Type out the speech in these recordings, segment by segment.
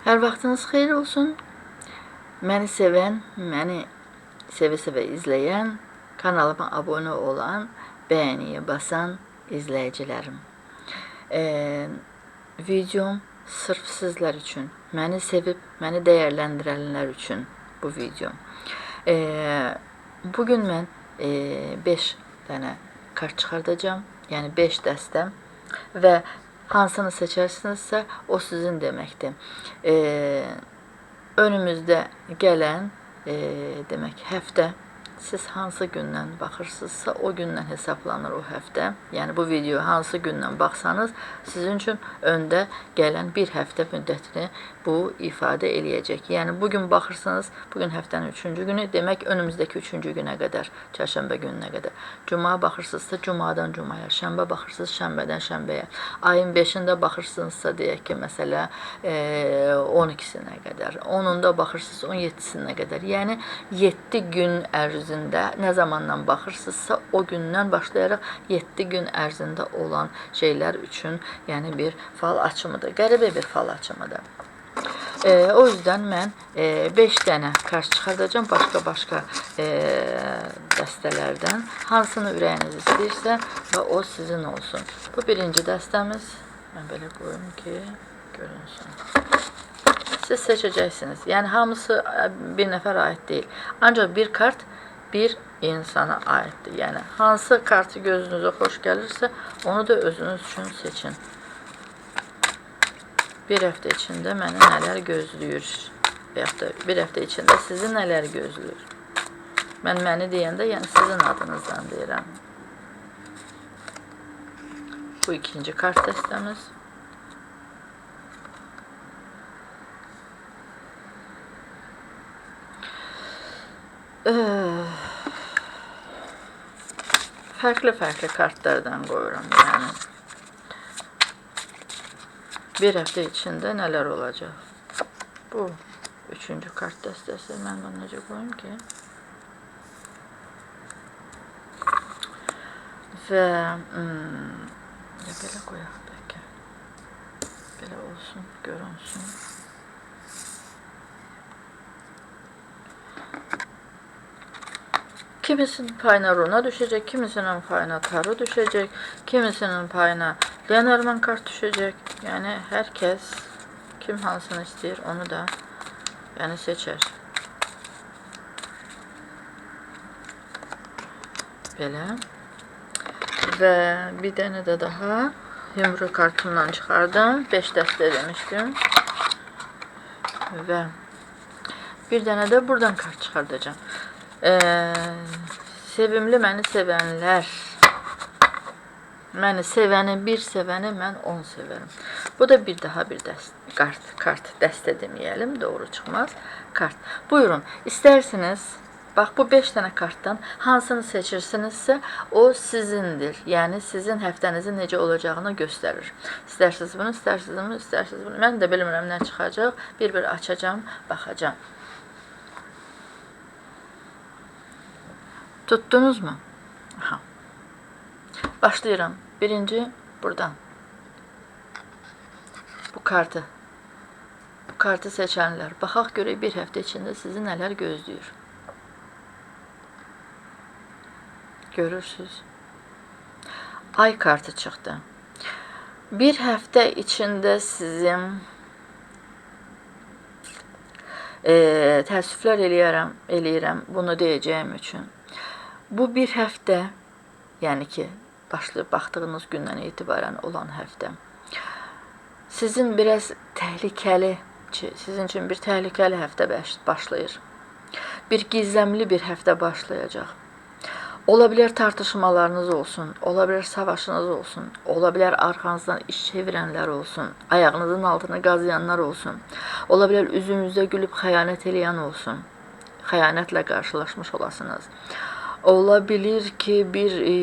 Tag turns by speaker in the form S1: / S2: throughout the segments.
S1: Hər vaxtınız xeyir olsun. Məni sevən, məni sevə-sevə izləyən, kanalıma abunə olan, bəyəniyə basan izləyicilərim. Eee videom sırf sizlər üçün, məni sevib, məni dəyərləndirənlər üçün bu videom. Eee bugün mən 5 dənə kart çıxardacağam. Yəni 5 dəstə və hansını seçərsinizsə o sizin deməkdir. Eee önümüzdə gələn eee demək həftə siz hansı gündən baxırsınızsa o gündən hesablanır o həftə. Yəni bu video hansı gündən baxsanız sizin üçün öndə gələn bir həftə müddətini bu ifadə eləyəcək. Yəni bu gün baxırsınız, bu gün həftənin 3-cü günü, demək önümüzdəki 3-cü günə qədər, çərşənbə gününə qədər. Cuma baxırsınızsa cumadan cumaya, şənbə baxırsınız şənbədən şənbəyə. Ayın 5-də baxırsınızsa deyək ki, məsələ eee 12-sinə qədər, 10-unda baxırsınız 17-sinə qədər. Yəni 7 gün ərzində nə zamandan baxırsınızsa o gündən başlayaraq 7 gün ərzində olan şeylər üçün, yəni bir fal açımıdır. Qəribə bir fal açımıdır. E, o yüzden mən 5 e, dənə kart çıxardacağam başqa-başqa e, dəstələrdən. Hansını ürəyiniz istəyirsə və o sizin olsun. Bu birinci dəstəmiz. Mən belə qoyum ki, görünsün. Siz seçəcəksiniz. Yəni hamısı e, bir nəfər aid deyil. Ancaq bir kart bir insana aiddir. Yəni hansı kartı gözünüzə xoş gəlirsə, onu da özünüz üçün seçin. Bir həftə içində məni gözləyir? Və yaxud da bir həftə içində sizi nələr gözləyir? Mən məni deyəndə, yəni sizin adınızdan deyirəm. Bu ikinci kart dəstəmiz. Fərqli-fərqli kartlardan qoyuram, yəni. Bir həftə içində nələr olacaq? Bu üçüncü kart dəstəsi. Mən bunu necə qoyum ki? Və hmm, ya belə qoyaq bəlkə. Belə olsun, görünsün. Kimisinin payına Runa düşecek, kimisinin payına Taru düşecek, kimisinin payına Lenormand kart düşecek. Yani herkes kim hansını istiyor onu da yani seçer. Belə. Və bir dənə də daha yumru kartımdan çıxardım. 5 dəstə demişdim. Və bir dənə də buradan kart çıxardacağım. Ee, sevimli məni sevənlər. Məni sevəni bir sevəni mən 10 sevərəm. Bu da bir daha bir dəst kart, kart dəstə deməyəlim, doğru çıxmaz. Kart. Buyurun, istərsiniz Bax bu 5 dənə kartdan hansını seçirsinizsə, o sizindir. Yəni sizin həftənizin necə olacağını göstərir. İstərsiniz bunu, istərsiniz bunu, istərsiniz bunu. Mən də bilmirəm nə çıxacaq. Bir-bir açacağam, baxacağam. Tuttunuz mu? Aha. Başlayıram. Birinci buradan. Bu kartı. Bu kartı seçənlər. Baxaq görək bir həftə içində sizi nələr gözləyir. Görürsüz. Ay kartı çıxdı. Bir həftə içində sizin e, təəssüflər eləyərəm, eləyirəm bunu deyəcəyim üçün. Bu bir həftə, yəni ki, başlayıb baxdığınız gündən etibarən olan həftə. Sizin biraz təhlükəli, sizin üçün bir təhlükəli həftə başlayır. Bir gizləmli bir həftə başlayacaq. Ola bilər tartışmalarınız olsun, ola bilər savaşınız olsun, ola bilər arxanızdan iş çevirənlər olsun, ayağınızın altına qazıyanlar olsun, ola bilər üzünüzdə gülüb xəyanət eləyən olsun, xəyanətlə qarşılaşmış olasınız. Olabilir ki bir e,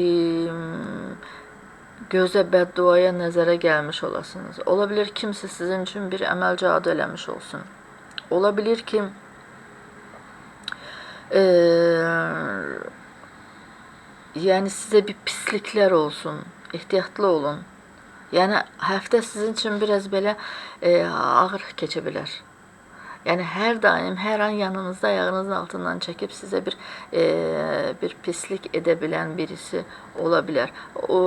S1: gözə bədduaya nəzərə gəlmiş olasınız. Olabilir kimsə sizin üçün bir əməl cadu eləmiş olsun. Olabilir ki e, yəni sizə bir pisliklər olsun. Ehtiyatlı olun. Yəni həftə sizin üçün biraz belə e, ağır keçə bilər. Yəni hər daim, hər an yanınızda ayağınızın altından çəkib sizə bir e, bir pislik edə bilən birisi ola bilər. O,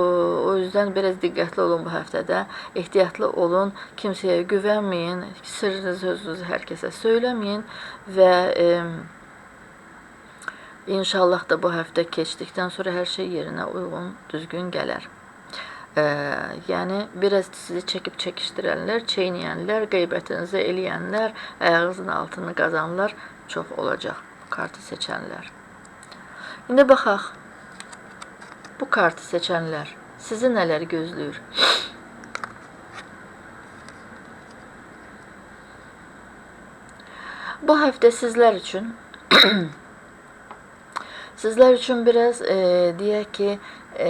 S1: o yüzden biraz diqqətli olun bu həftədə. Ehtiyatlı olun, kimsəyə güvənməyin, sirrinizi sözünüzü hər kəsə söyləməyin e, İnşallah da bu həftə keçdikdən sonra hər şey yerinə uyğun, düzgün gələr. Ee, yəni biraz sizi çəkib çəkişdirənlər, çeynəyənlər, qeybətinizi eləyənlər, ayağınızın altını qazanlar çox olacaq. Bu kartı seçənlər. İndi baxaq. Bu kartı seçənlər sizi nələr gözləyir? Bu həftə sizlər üçün sizler için biraz e, deyək ki, e,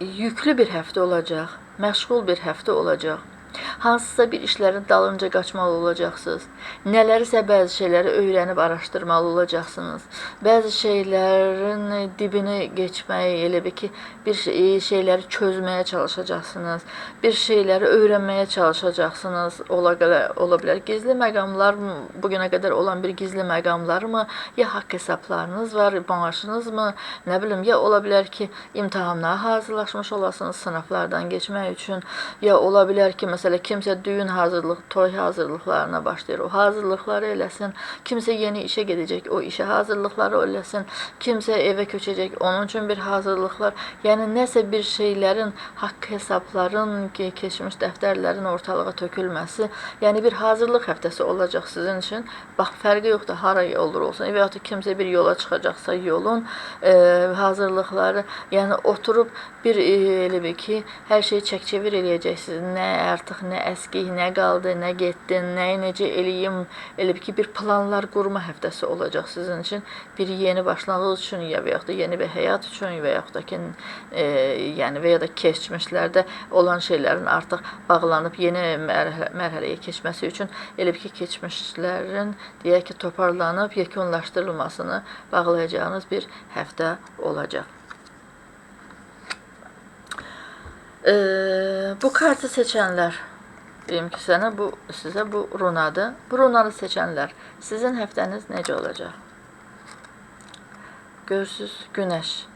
S1: yüklü bir həftə olacaq, məşğul bir həftə olacaq. Hansısa bir işlərin dalınca qaçmalı olacaqsınız. Nələrisə bəzi şeyləri öyrənib araşdırmalı olacaqsınız. Bəzi şeylərin dibini geçməyi, elə bir ki, bir şey- şeyləri çözməyə çalışacaqsınız. Bir şeyləri öyrənməyə çalışacaqsınız. Ola bilər, ola bilər gizli məqamlar mı, bugünə qədər olan bir gizli məqamlar mı, ya haqq hesablarınız var, maaşınız mı, nə bilim, ya ola bilər ki, imtahanlara hazırlaşmış olasınız sınavlardan geçmək üçün, ya ola bilər ki, məsələ kimsə düyün hazırlıq, toy hazırlıqlarına başlayır. O hazırlıqları eləsin. Kimsə yeni işə gedəcək, o işə hazırlıqları eləsin. Kimsə evə köçəcək, onun üçün bir hazırlıqlar. Yəni nəsə bir şeylərin, haqq hesabların, keçmiş dəftərlərin ortalığa tökülməsi, yəni bir hazırlıq həftəsi olacaq sizin üçün. Bax, fərqi yoxdur, hara olur olsun. Və ya kimsə bir yola çıxacaqsa yolun e, hazırlıqları, yəni oturub bir e, elə bir ki, hər şeyi çək-çevir eləyəcəksiniz. Nə artıq nə əski, nə qaldı, nə getdi, nəyi necə eləyim, elə ki, bir planlar qurma həftəsi olacaq sizin üçün. Bir yeni başlanğıc üçün ya və da yeni bir həyat üçün və yaxud da ki, e, yəni və da keçmişlərdə olan şeylərin artıq bağlanıb yeni mərhələ, mərhələyə keçməsi üçün elə ki, keçmişlərin deyək ki, toparlanıb yekunlaşdırılmasını bağlayacağınız bir həftə olacaq. Ee, bu kartı seçenler diyeyim ki sana bu size bu runadı. Bu runanı seçenler sizin həftəniz necə olacaq? Görsüz Güneş.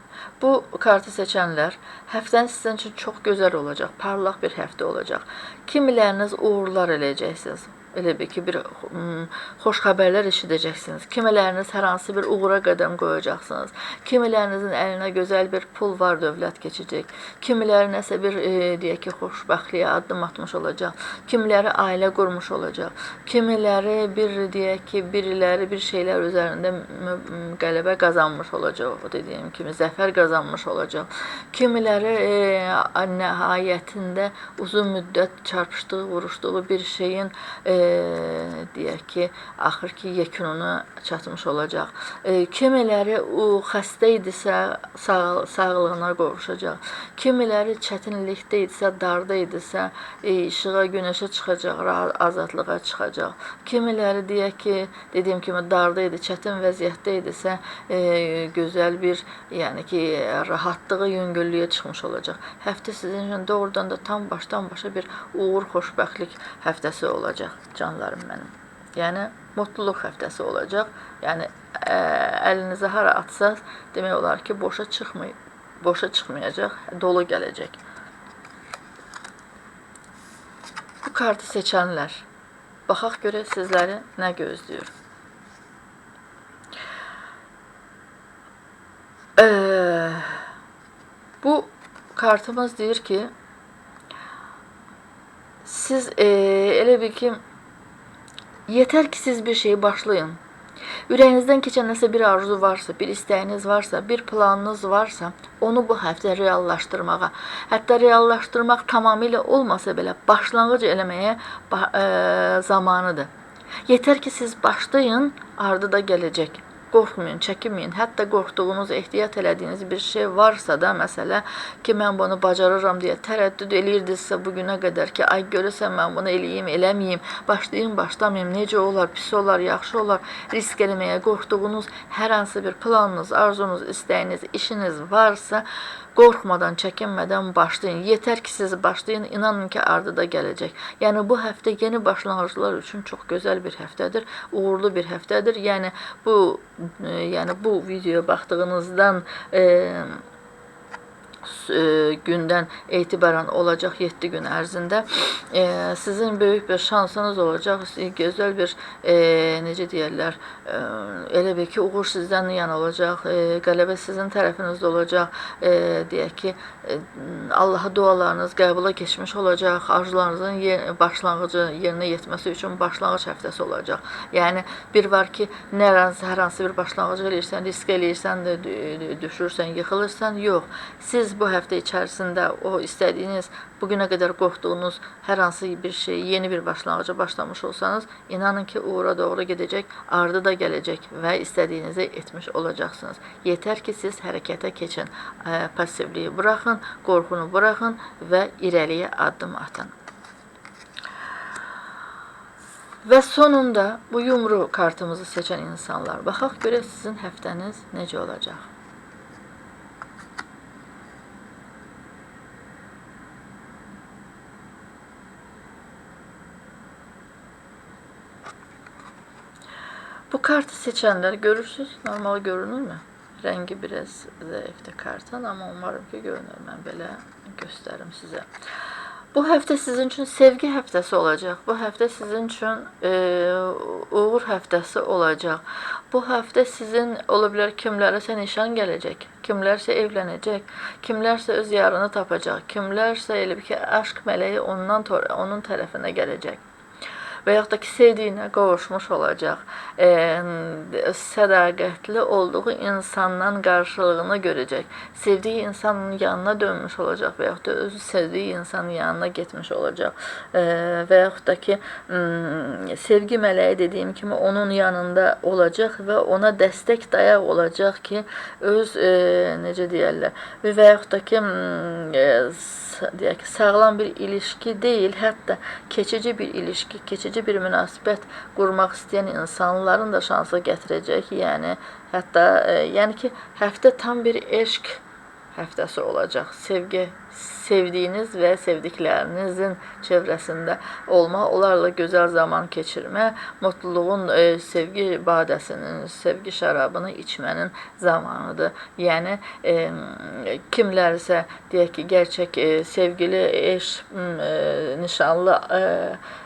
S1: Bu kartı seçenler həftəniz sizin için çok güzel olacak. Parlaq bir həftə olacaq. Kimiləriniz uğurlar eləyəcəksiniz. Elə bir ki, bir xoş xəbərlər eşidəcəksiniz. Kimiləriniz hər hansı bir uğura qədəm qoyacaqsınız. Kimilərinizin əlinə gözəl bir pul var, dövlət keçəcək. Kimiləri nəsə bir e, deyək ki, xoşbəxtliyə addım atmış olacaq. Kimiləri ailə qurmuş olacaq. Kimiləri bir deyək ki, biriləri bir şeylər üzərində qələbə qazanmış olacaq. O dediyim kimi zəfər qazanmış olacaq. Kimiləri e, nəhayətində uzun müddət çarpışdığı, vuruşduğu bir şeyin e, deyək ki, axır ki yekununa çatmış olacaq. E, kimiləri o xəstə idisə sağ, sağlığına qovuşacaq. Kimiləri çətinlikdə idisə, darda idisə, e, işığa, günəşə çıxacaq, azadlığa çıxacaq. Kimiləri deyək ki, dediyim kimi darda idi, çətin vəziyyətdə idisə, e, gözəl bir, yəni ki, rahatlığı, yüngüllüyə çıxmış olacaq. Həftə sizin üçün doğrudan da tam başdan başa bir uğur, xoşbəxtlik həftəsi olacaq canlarım mənim. Yəni mutluluq həftəsi olacaq. Yəni ə, əlinizi hara atsaz, demək olar ki, boşa çıxmay boşa çıxmayacaq, dolu gələcək. Bu kartı seçənlər baxaq görə sizləri nə gözləyir. Ee, bu kartımız deyir ki siz e, elə bir ki yeter ki siz bir şeyi başlayın. Ürəyinizdən keçən nəsə bir arzu varsa, bir istəyiniz varsa, bir planınız varsa, onu bu həftə reallaşdırmağa, hətta reallaşdırmaq tamamilə olmasa belə başlanğıc eləməyə ə, zamanıdır. Yeter ki siz başlayın, ardı da gələcək. Qorxmayın, çəkinməyin. Hətta qorxduğunuz, ehtiyat elədiyiniz bir şey varsa da, məsələ ki, mən bunu bacarıram deyə tərəddüd eləyirdinizsə bu günə qədər ki, ay görəsən mən bunu eləyim, eləməyim, başlayım, başlamayım, necə olar, pis olar, yaxşı olar, risk eləməyə qorxduğunuz hər hansı bir planınız, arzunuz, istəyiniz, işiniz varsa, qorxmadan, çəkinmədən başlayın. Yetər ki, siz başlayın, inanın ki, ardıda gələcək. Yəni bu həftə yeni başlanğıclar üçün çox gözəl bir həftədir, uğurlu bir həftədir. Yəni bu yəni bu videoya baxdığınızdan e, gündən etibarən olacaq 7 gün ərzində e, sizin böyük bir şansınız olacaq. Gözəl bir e, necə deyirlər, e, elə bil ki, uğur sizdən yana olacaq, e, qələbə sizin tərəfinizdə olacaq. E, deyək ki, e, Allaha dualarınız qəbula keçmiş olacaq. Arzularınızın yer, başlanğıcı yerinə yetməsi üçün başlanğıc həftəsi olacaq. Yəni bir var ki, nə hər hansı bir başlanğıc eləyirsən, risk eləyirsən, düşürsən, yıxılırsan, yox. Siz bu həftə içərisində o istədiyiniz, bugünə qədər qorxduğunuz hər hansı bir şey, yeni bir başlanğıca başlamış olsanız, inanın ki, uğura doğru gedəcək, ardı da gələcək və istədiyinizi etmiş olacaqsınız. Yetər ki, siz hərəkətə keçin, passivliyi buraxın, qorxunu buraxın və irəliyə addım atın. Və sonunda bu yumru kartımızı seçən insanlar, baxaq görək sizin həftəniz necə olacaq. Bu kartı seçenler görürsünüz. Normal görünür mü? Rengi biraz zayıftı kartın ama umarım ki görünür. Ben böyle gösteririm size. Bu həftə sizin üçün sevgi həftəsi olacaq. Bu həftə sizin üçün e, uğur həftəsi olacaq. Bu həftə sizin ola bilər kimlərəsə nişan gələcək, kimlərsə evlənəcək, kimlərsə öz yarını tapacaq, kimlərsə elə bir ki, aşk mələyi ondan onun tərəfinə gələcək və yaxud da ki, sevdiyinə qovuşmuş olacaq. E, sədaqətli olduğu insandan qarşılığını görəcək. Sevdiyi insanın yanına dönmüş olacaq və yaxud da özü sevdiyi insanın yanına getmiş olacaq. E, və da ki, sevgi mələyi dediyim kimi onun yanında olacaq və ona dəstək dayaq olacaq ki, öz e, necə deyirlər, və yaxud da ki, e, deyək ki, sağlam bir ilişki deyil, hətta keçici bir ilişki, keçici bir münasibət qurmaq istəyən insanların da şansı gətirəcək. Yəni hətta e, yəni ki, həftə tam bir eşq həftəsi olacaq. Sevgi, sevdiyiniz və sevdiklərinizin çevrəsində olma, onlarla gözəl zaman keçirmə, mutluluğun, e, sevgi badəsinin, sevgi şərabını içmənin zamanıdır. Yəni e, kimlərsə deyək ki, gerçək e, sevgili, eş, e, nişanlı e,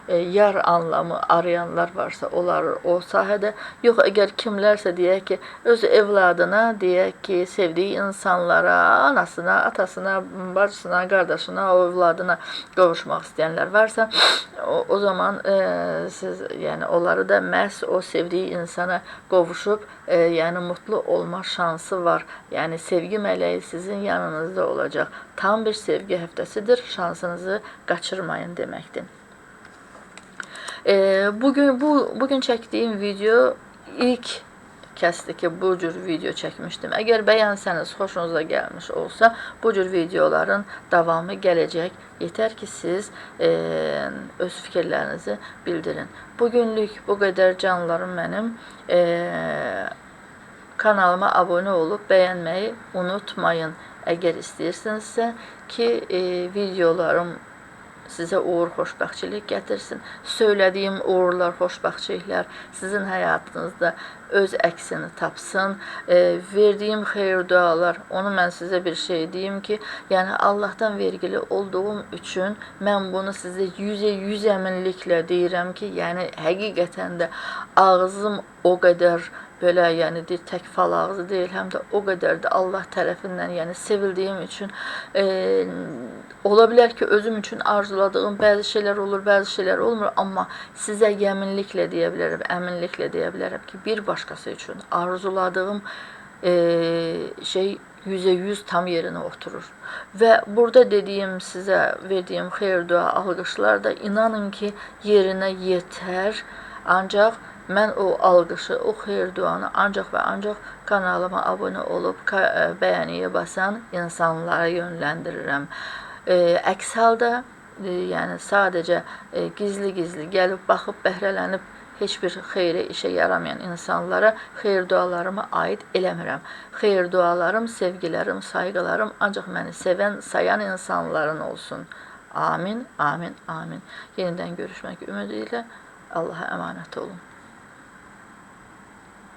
S1: e, yar anlamı arayanlar varsa, onlar o sahədə yox, əgər kimlərsə deyək ki, öz evladına, deyək ki, sevdiyi insanlara, anasına, atasına, bacısına, qardaşına, o övladına qovuşmaq istəyənlər varsa, o, o zaman e, siz yəni onları da məhz o sevdiyi insana qovuşub, e, yəni mutlu olma şansı var. Yəni sevgi mələyi sizin yanınızda olacaq. Tam bir sevgi həftəsidir. Şansınızı qaçırmayın deməkdir. Ee, bugün bu bugün çəkdiyim video ilk kəsdir ki, bu cür video çəkmişdim. Əgər bəyənsəniz, xoşunuza gəlmiş olsa, bu cür videoların davamı gələcək. Yetər ki, siz e, öz fikirlərinizi bildirin. Bugünlük bu qədər canlarım mənim. E, kanalıma abunə olub bəyənməyi unutmayın. Əgər istəyirsinizsə ki, e, videolarım sizə uğur, xoşbəxtçilik gətirsin. Söylədiyim uğurlar, xoşbəxtçiliklər sizin həyatınızda öz əksini tapsın. E, verdiyim xeyir dualar, onu mən sizə bir şey deyim ki, yəni Allahdan vergili olduğum üçün mən bunu sizə 100-ə 100 əminliklə deyirəm ki, yəni həqiqətən də ağzım o qədər belə yəni deyir tək fal ağzı deyil, həm də o qədər də Allah tərəfindən, yəni sevildiyim üçün e, ola bilər ki, özüm üçün arzuladığım bəzi şeylər olur, bəzi şeylər olmur, amma sizə yeminliklə deyə bilərəm, əminliklə deyə bilərəm ki, bir başqası üçün arzuladığım e, şey yüzə yüz tam yerinə oturur. Və burada dediyim sizə verdiyim xeyir dua alqışlar da inanın ki, yerinə yetər. Ancaq mən o alqışı, o xeyir duanı ancaq və ancaq kanalıma abunə olub ə, bəyəniyə basan insanlara yönləndirirəm. E, əks halda e, yəni sadəcə e, gizli-gizli gəlib baxıb bəhrələnib heç bir xeyri işə yaramayan insanlara xeyir dualarımı aid eləmirəm. Xeyir dualarım, sevgilərim, sayğılarım ancaq məni sevən, sayan insanların olsun. Amin, amin, amin. Yenidən görüşmək ümidi ilə Allaha əmanət olun.